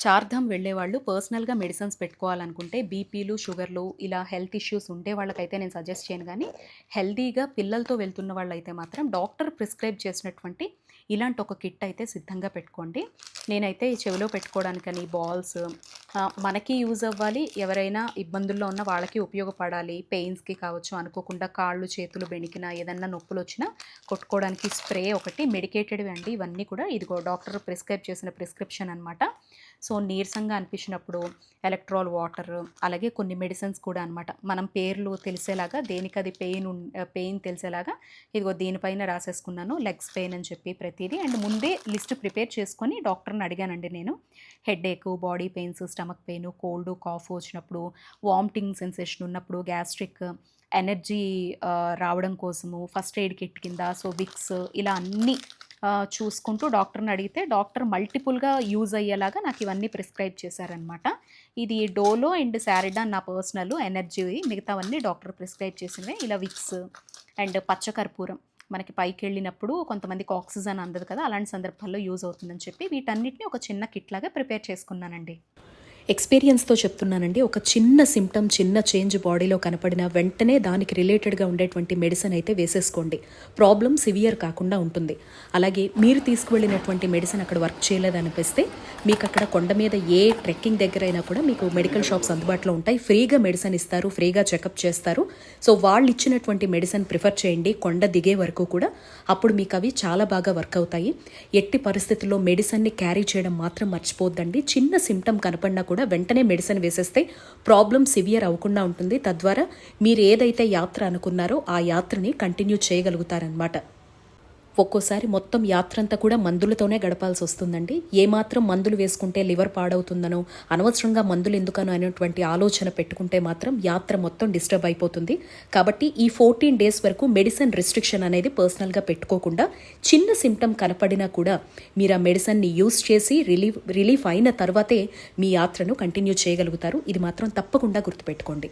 చార్ధామ్ వెళ్ళేవాళ్ళు పర్సనల్గా మెడిసిన్స్ పెట్టుకోవాలనుకుంటే బీపీలు షుగర్లు ఇలా హెల్త్ ఇష్యూస్ ఉండే వాళ్ళకైతే నేను సజెస్ట్ చేయను కానీ హెల్తీగా పిల్లలతో వెళ్తున్న వాళ్ళైతే మాత్రం డాక్టర్ ప్రిస్క్రైబ్ చేసినటువంటి ఇలాంటి ఒక కిట్ అయితే సిద్ధంగా పెట్టుకోండి. నేనైతే చెవిలో పెట్టుకోవడానికని బాల్స్ మనకి యూజ్ అవ్వాలి. ఎవరైనా ఇబ్బందుల్లో ఉన్న వాళ్ళకి ఉపయోగపడాలి. పెయిన్స్కి కావచ్చు అనుకోకుండా కాళ్ళు చేతులు బెణికినా ఏదన్నా నొప్పులు వచ్చినా కొట్టుకోవడానికి స్ప్రే ఒకటి మెడికేటెడ్ అండి ఇవన్నీ కూడా ఇదిగో డాక్టర్ ప్రిస్క్రైబ్ చేసిన ప్రిస్క్రిప్షన్ అనమాట సో నీరసంగా అనిపించినప్పుడు ఎలక్ట్రాల్ వాటర్ అలాగే కొన్ని మెడిసిన్స్ కూడా అనమాట మనం పేర్లు తెలిసేలాగా దేనికి అది పెయిన్ పెయిన్ తెలిసేలాగా ఇదిగో దీనిపైన రాసేసుకున్నాను. లెగ్స్ పెయిన్ అని చెప్పి ప్రతిదీ. అండ్ ముందే లిస్ట్ ప్రిపేర్ చేసుకొని డాక్టర్ని అడిగానండి నేను. Headache body pains stomach pain cold cough వచ్చినప్పుడు వామిటింగ్ సెన్సేషన్ ఉన్నప్పుడు గ్యాస్ట్రిక్ ఎనర్జీ రావడం కోసము ఫస్ట్ ఎయిడ్ కిట్ కింద సో విక్స్ ఇలా అన్నీ చూసుకుంటూ డాక్టర్ని అడిగితే డాక్టర్ మల్టిపుల్గా యూజ్ అయ్యేలాగా నాకు ఇవన్నీ ప్రిస్క్రైబ్ చేశారనమాట ఇది డోలో అండ్ శారిడా నా పర్సనల్ ఎనర్జీ మిగతావన్నీ డాక్టర్ ప్రిస్క్రైబ్ చేసినవి ఇలా విక్స్ అండ్ పచ్చకర్పూరం మనకి పైకి వెళ్ళినప్పుడు కొంతమందికి ఆక్సిజన్ అందదు కదా అలాంటి సందర్భాల్లో యూజ్ అవుతుందని చెప్పి వీటన్నిటిని ఒక చిన్న కిట్ లాగా ప్రిపేర్ చేసుకున్నానండి. ఎక్స్పీరియన్స్తో చెప్తున్నానండి. ఒక చిన్న సిమ్టమ్ చిన్న చేంజ్ బాడీలో కనపడిన వెంటనే దానికి రిలేటెడ్గా ఉండేటువంటి మెడిసిన్ అయితే వేసేసుకోండి. ప్రాబ్లం సివియర్ కాకుండా ఉంటుంది. అలాగే మీరు తీసుకువెళ్ళినటువంటి మెడిసిన్ అక్కడ వర్క్ చేయలేదనిపిస్తే మీకు అక్కడ కొండ మీద ఏ ట్రెక్కింగ్ దగ్గర అయినా కూడా మీకు మెడికల్ షాప్స్ అందుబాటులో ఉంటాయి. ఫ్రీగా మెడిసిన్ ఇస్తారు ఫ్రీగా చెకప్ చేస్తారు. సో వాళ్ళు ఇచ్చినటువంటి మెడిసిన్ ప్రిఫర్ చేయండి. కొండ దిగే వరకు కూడా అప్పుడు మీకు అవి చాలా బాగా వర్క్ అవుతాయి. ఎట్టి పరిస్థితుల్లో మెడిసిన్ని క్యారీ చేయడం మాత్రం మర్చిపోద్దండి. చిన్న సిమ్టమ్ కనపడినా కూడా వెంటనే మెడిసిన్ వేసేస్తే ప్రాబ్లం సివియర్ అవ్వకుండా ఉంటుంది. తద్వారా మీరు ఏదైతే యాత్ర అనుకున్నారో ఆ యాత్రని కంటిన్యూ చేయగలుగుతారనమాట ఒక్కోసారి మొత్తం యాత్ర అంతా కూడా మందులతోనే గడపాల్సి వస్తుందండి. ఏమాత్రం మందులు వేసుకుంటే లివర్ పాడవుతుందనో అనవసరంగా మందులు ఎందుకనో అనేటువంటి ఆలోచన పెట్టుకుంటే మాత్రం యాత్ర మొత్తం డిస్టర్బ్ అయిపోతుంది. కాబట్టి ఈ ఫోర్టీన్ డేస్ వరకు మెడిసిన్ రిస్ట్రిక్షన్ అనేది పర్సనల్గా పెట్టుకోకుండా చిన్న సిమ్టమ్ కనపడినా కూడా మీరు ఆ మెడిసిన్ని యూస్ చేసి రిలీఫ్ రిలీఫ్ అయిన తర్వాతే మీ యాత్రను కంటిన్యూ చేయగలుగుతారు. ఇది మాత్రం తప్పకుండా గుర్తుపెట్టుకోండి.